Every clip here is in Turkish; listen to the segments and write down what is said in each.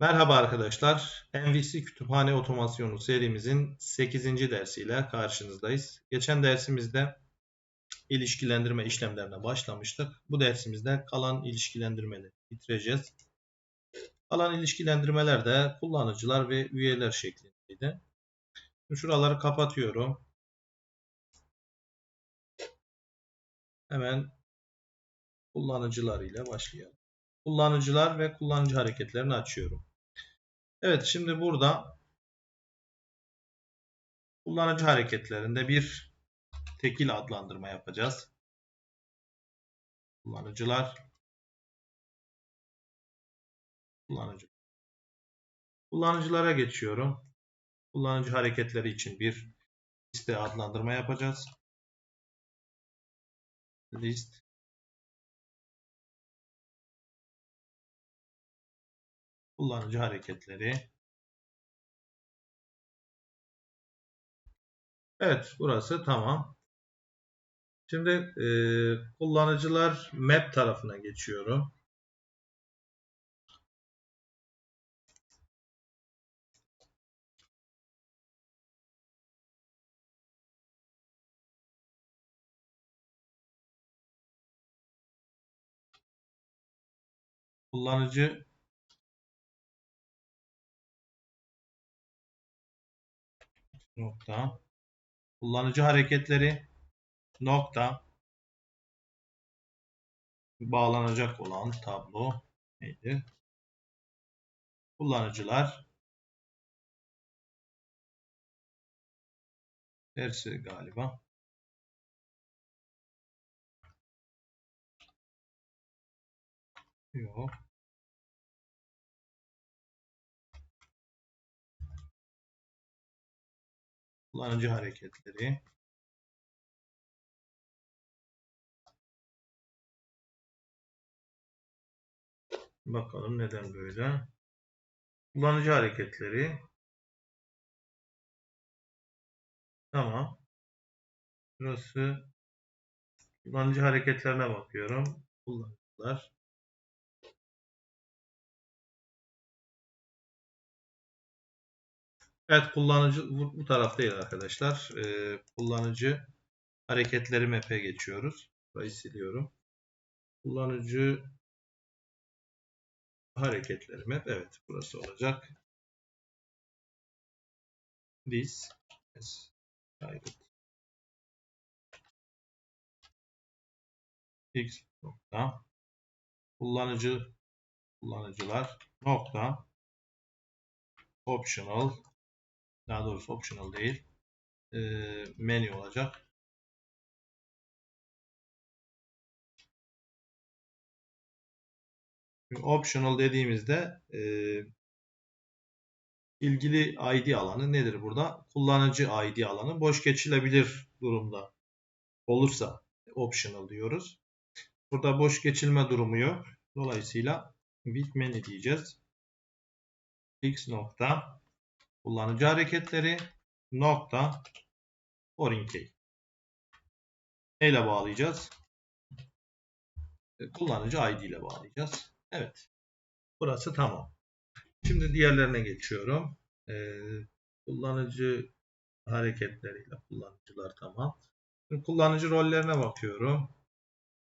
Merhaba arkadaşlar. MVC Kütüphane Otomasyonu serimizin 8. dersiyle karşınızdayız. Geçen dersimizde ilişkilendirme işlemlerine başlamıştık. Bu dersimizde kalan ilişkilendirmeleri bitireceğiz. Kalan ilişkilendirmeler de kullanıcılar ve üyeler şeklindeydi. Şuraları kapatıyorum. Hemen kullanıcılar ile başlayalım. Kullanıcılar ve kullanıcı hareketlerini açıyorum. Evet şimdi burada kullanıcı hareketlerinde bir tekil adlandırma yapacağız. Kullanıcılar kullanıcı kullanıcılara geçiyorum. Kullanıcı hareketleri için bir liste adlandırma yapacağız. List kullanıcı hareketleri. Evet burası tamam. Şimdi e, kullanıcılar map tarafına geçiyorum. Kullanıcı nokta kullanıcı hareketleri nokta bağlanacak olan tablo neydi? Kullanıcılar dersi galiba. Yok. Kullanıcı hareketleri. Bakalım neden böyle. Kullanıcı hareketleri. Tamam. Burası kullanıcı hareketlerine bakıyorum. Kullanıcılar Evet kullanıcı bu, bu taraf değil arkadaşlar. Ee, kullanıcı hareketleri map'e geçiyoruz. Burayı siliyorum. Kullanıcı hareketleri map. Evet burası olacak. This is private. X nokta kullanıcı kullanıcılar nokta optional daha doğrusu optional değil. E, menü olacak. Optional dediğimizde e, ilgili ID alanı nedir burada? Kullanıcı ID alanı boş geçilebilir durumda olursa optional diyoruz. Burada boş geçilme durumu yok. Dolayısıyla with menu diyeceğiz. x nokta kullanıcı hareketleri nokta foreign key. Neyle bağlayacağız? E, kullanıcı ID ile bağlayacağız. Evet. Burası tamam. Şimdi diğerlerine geçiyorum. Ee, kullanıcı hareketleriyle kullanıcılar tamam. Şimdi kullanıcı rollerine bakıyorum.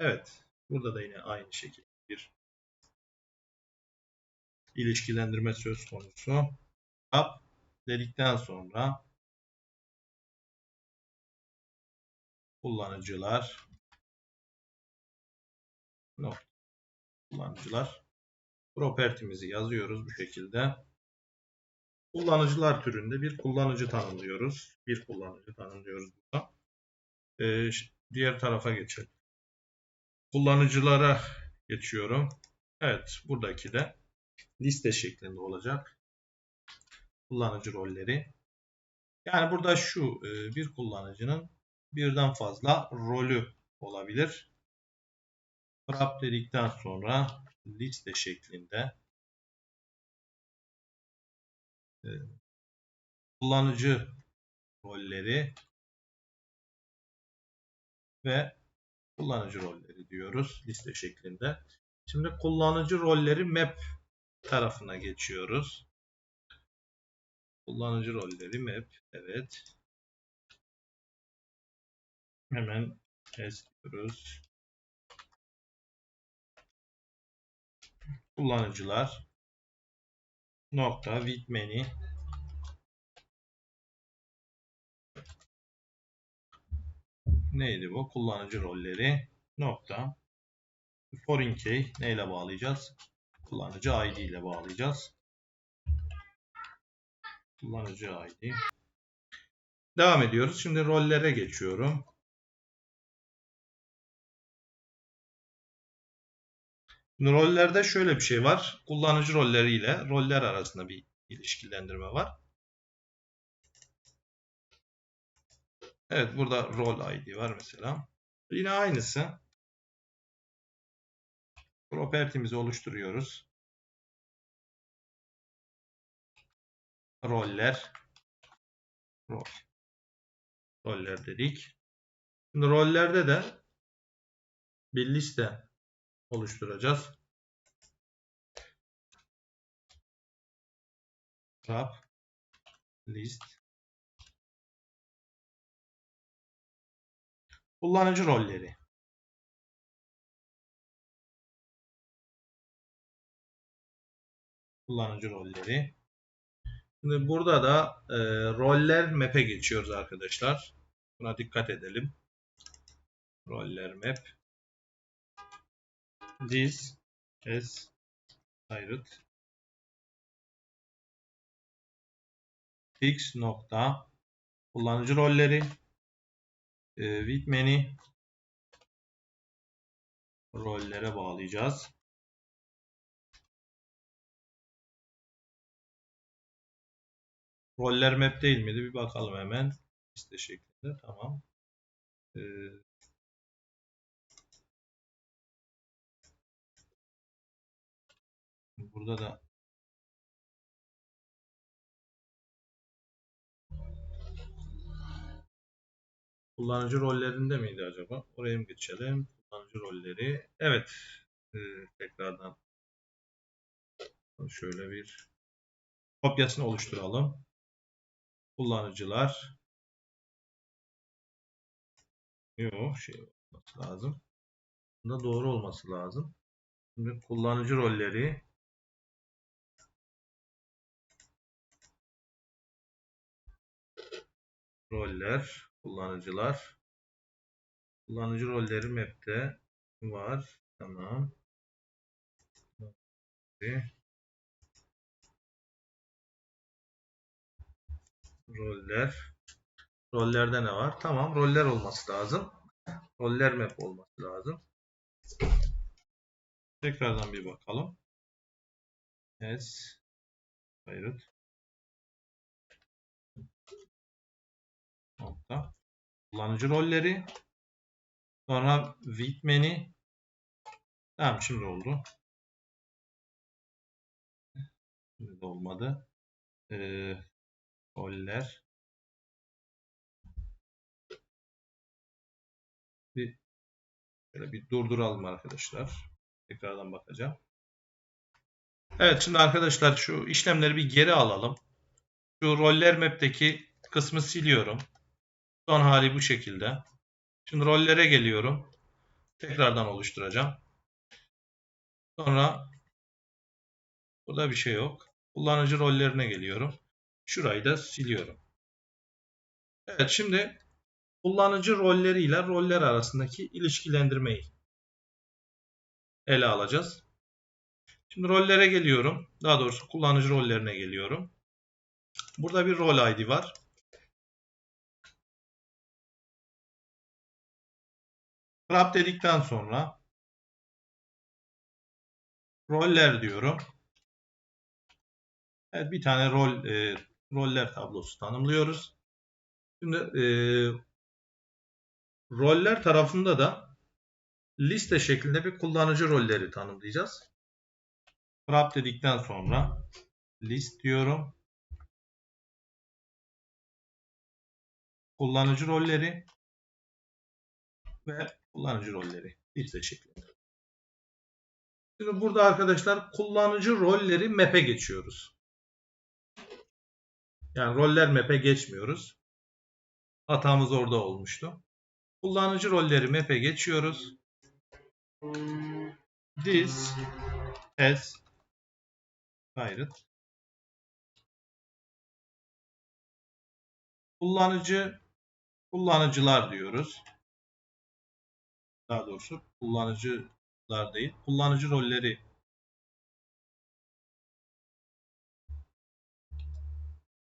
Evet. Burada da yine aynı şekilde bir ilişkilendirme söz konusu. Up dedikten sonra kullanıcılar nokta kullanıcılar propertimizi yazıyoruz bu şekilde. Kullanıcılar türünde bir kullanıcı tanımlıyoruz. Bir kullanıcı tanımlıyoruz burada. Ee, diğer tarafa geçelim. Kullanıcılara geçiyorum. Evet buradaki de liste şeklinde olacak kullanıcı rolleri. Yani burada şu e, bir kullanıcının birden fazla rolü olabilir. Wrap dedikten sonra liste şeklinde e, kullanıcı rolleri ve kullanıcı rolleri diyoruz liste şeklinde. Şimdi kullanıcı rolleri map tarafına geçiyoruz. Kullanıcı rolleri map. Evet. Hemen test diyoruz. Kullanıcılar nokta with many neydi bu? Kullanıcı rolleri nokta foreign key neyle bağlayacağız? Kullanıcı ID ile bağlayacağız. Kullanıcı ID. Devam ediyoruz. Şimdi rollere geçiyorum. Şimdi rollerde şöyle bir şey var. Kullanıcı rolleri ile roller arasında bir ilişkilendirme var. Evet burada rol ID var mesela. Yine aynısı. Property'mizi oluşturuyoruz. Roller. Rol. Roller dedik. Şimdi rollerde de bir liste oluşturacağız. Tab list kullanıcı rolleri kullanıcı rolleri Şimdi burada da e, roller map'e geçiyoruz arkadaşlar. Buna dikkat edelim. Roller map this as ayrıt fix nokta kullanıcı rolleri e, with many rollere bağlayacağız. Roller map değil miydi? Bir bakalım hemen. Liste şeklinde. Tamam. Ee, burada da kullanıcı rollerinde miydi acaba? Oraya mı geçelim? Kullanıcı rolleri. Evet. Ee, tekrardan şöyle bir kopyasını oluşturalım kullanıcılar yok şey olması lazım. Bunda doğru olması lazım. Şimdi kullanıcı rolleri roller, kullanıcılar kullanıcı rolleri map'te var. Tamam. Roller. Rollerde ne var? Tamam. Roller olması lazım. Roller map olması lazım. Tekrardan bir bakalım. Yes. Hayır. Nokta. Kullanıcı rolleri. Sonra with many. Tamam şimdi oldu. Şimdi olmadı. Ee, roller. Bir şöyle bir durduralım arkadaşlar. Tekrardan bakacağım. Evet şimdi arkadaşlar şu işlemleri bir geri alalım. Şu roller map'teki kısmı siliyorum. Son hali bu şekilde. Şimdi rollere geliyorum. Tekrardan oluşturacağım. Sonra burada bir şey yok. Kullanıcı rollerine geliyorum. Şurayı da siliyorum. Evet şimdi kullanıcı rolleriyle roller arasındaki ilişkilendirmeyi ele alacağız. Şimdi rollere geliyorum. Daha doğrusu kullanıcı rollerine geliyorum. Burada bir rol ID var. Wrap dedikten sonra roller diyorum. Evet bir tane rol e, roller tablosu tanımlıyoruz. Şimdi e, roller tarafında da liste şeklinde bir kullanıcı rolleri tanımlayacağız. Wrap dedikten sonra list diyorum. Kullanıcı rolleri ve kullanıcı rolleri liste şeklinde. Şimdi burada arkadaşlar kullanıcı rolleri map'e geçiyoruz. Yani roller map'e geçmiyoruz. Hatamız orada olmuştu. Kullanıcı rolleri map'e geçiyoruz. This has gayret. Kullanıcı kullanıcılar diyoruz. Daha doğrusu kullanıcılar değil, kullanıcı rolleri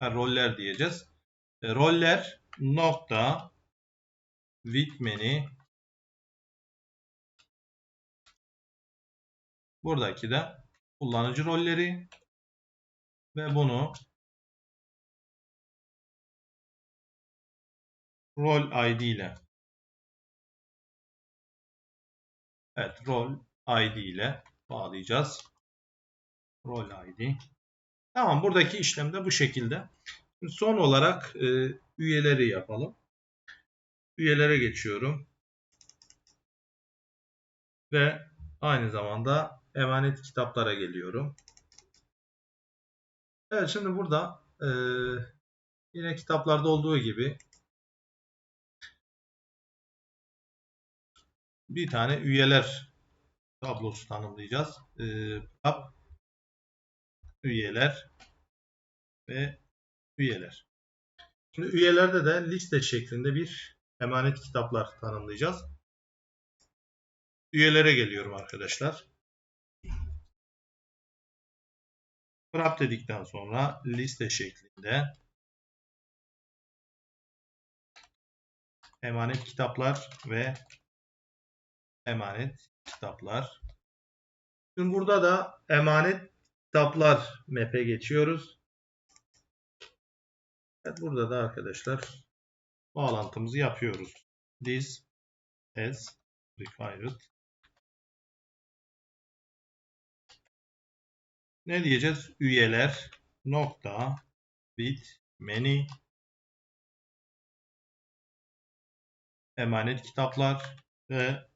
ha, roller diyeceğiz. E, roller nokta with many buradaki de kullanıcı rolleri ve bunu rol ID ile evet rol ID ile bağlayacağız. Rol ID. Tamam buradaki işlem de bu şekilde. Şimdi son olarak e, üyeleri yapalım. Üyelere geçiyorum. Ve aynı zamanda emanet kitaplara geliyorum. Evet şimdi burada e, yine kitaplarda olduğu gibi bir tane üyeler tablosu tanımlayacağız. E, üyeler ve üyeler. Şimdi üyelerde de liste şeklinde bir emanet kitaplar tanımlayacağız. Üyelere geliyorum arkadaşlar. Wrap dedikten sonra liste şeklinde emanet kitaplar ve emanet kitaplar. Şimdi burada da emanet kitaplar map'e geçiyoruz. Evet, burada da arkadaşlar bağlantımızı yapıyoruz. This as required. Ne diyeceğiz? Üyeler nokta with many emanet kitaplar ve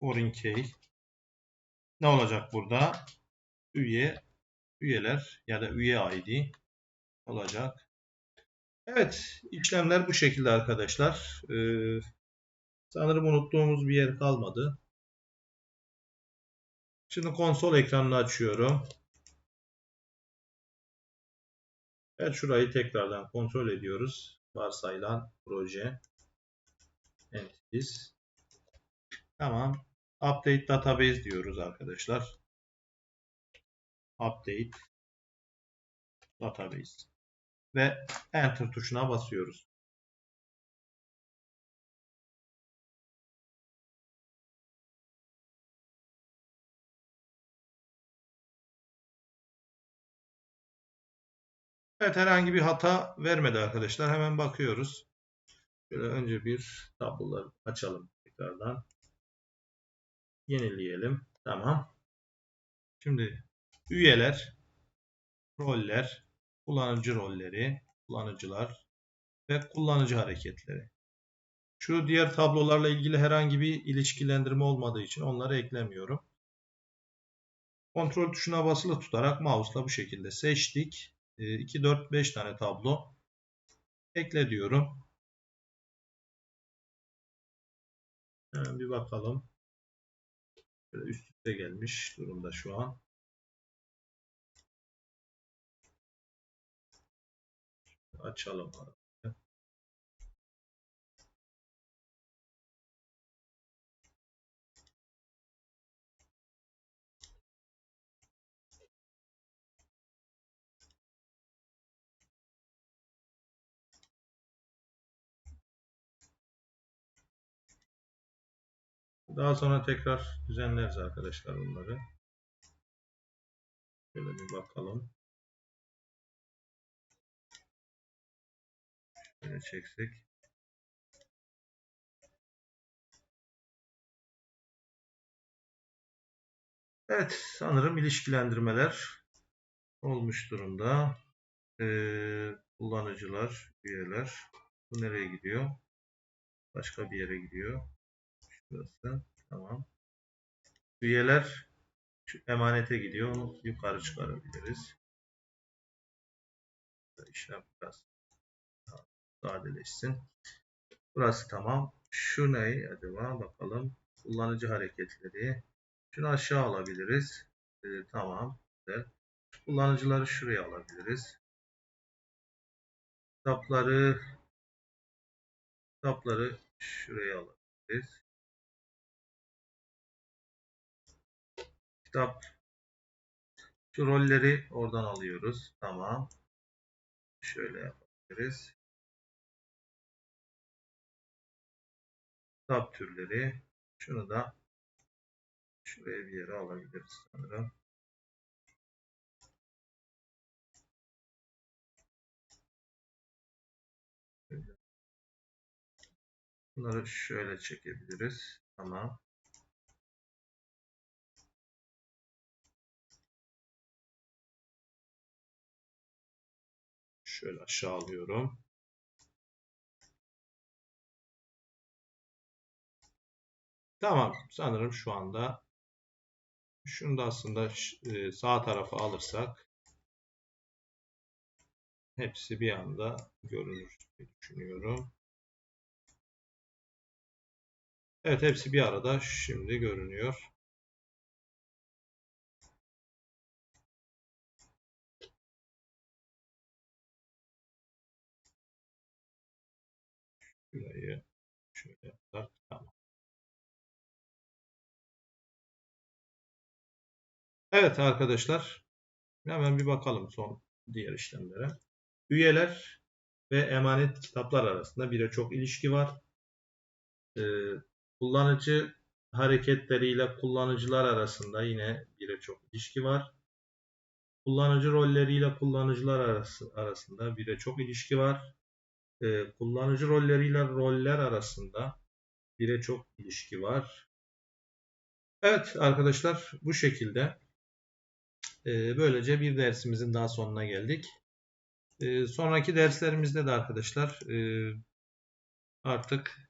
foreign key ne olacak burada? Üye üyeler ya da üye ID olacak. Evet, işlemler bu şekilde arkadaşlar. Ee, sanırım unuttuğumuz bir yer kalmadı. Şimdi konsol ekranını açıyorum. Evet, şurayı tekrardan kontrol ediyoruz. Varsayılan proje. Entities. Tamam. Update database diyoruz arkadaşlar. Update database ve Enter tuşuna basıyoruz. Evet herhangi bir hata vermedi arkadaşlar. Hemen bakıyoruz. Şöyle önce bir tabloları açalım tekrardan. Yenileyelim. Tamam. Şimdi üyeler, roller, kullanıcı rolleri, kullanıcılar ve kullanıcı hareketleri. Şu diğer tablolarla ilgili herhangi bir ilişkilendirme olmadığı için onları eklemiyorum. Kontrol tuşuna basılı tutarak mouse'la bu şekilde seçtik. 2, 4, 5 tane tablo ekle diyorum. Hemen bir bakalım. Böyle üst üste gelmiş durumda şu an. Açalım. Daha sonra tekrar düzenleriz arkadaşlar bunları. Şöyle bir bakalım. Çeksek. Evet sanırım ilişkilendirmeler olmuş durumda. Ee, kullanıcılar, üyeler. Bu nereye gidiyor? Başka bir yere gidiyor. Şurası. Tamam. Üyeler Şu emanete gidiyor. Onu yukarı çıkarabiliriz. İşlem biraz sadeleşsin. Burası tamam. Şu ne acaba? Bakalım. Kullanıcı hareketleri. Şunu aşağı alabiliriz. Ee, tamam. Güzel. Kullanıcıları şuraya alabiliriz. Kitapları kitapları şuraya alabiliriz. Kitap şu rolleri oradan alıyoruz. Tamam. Şöyle yapabiliriz. Kitap türleri. Şunu da şuraya bir yere alabiliriz sanırım. Bunları şöyle çekebiliriz. Tamam. Şöyle aşağı alıyorum. Tamam. Sanırım şu anda şunu da aslında e, sağ tarafa alırsak hepsi bir anda görünür diye düşünüyorum. Evet hepsi bir arada şimdi görünüyor. Şurayı şöyle yapsak tamam. Evet arkadaşlar hemen bir bakalım son diğer işlemlere. Üyeler ve emanet kitaplar arasında bire çok ilişki var. Ee, kullanıcı hareketleriyle kullanıcılar arasında yine bire çok ilişki var. Kullanıcı rolleriyle kullanıcılar arası, arasında bire çok ilişki var. Ee, kullanıcı rolleriyle roller arasında bire çok ilişki var. Evet arkadaşlar bu şekilde böylece bir dersimizin daha sonuna geldik. E, sonraki derslerimizde de arkadaşlar e, artık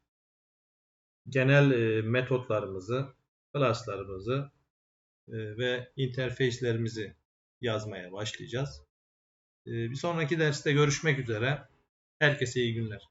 genel e, metotlarımızı, classlarımızı e, ve interface'lerimizi yazmaya başlayacağız. E, bir sonraki derste görüşmek üzere. Herkese iyi günler.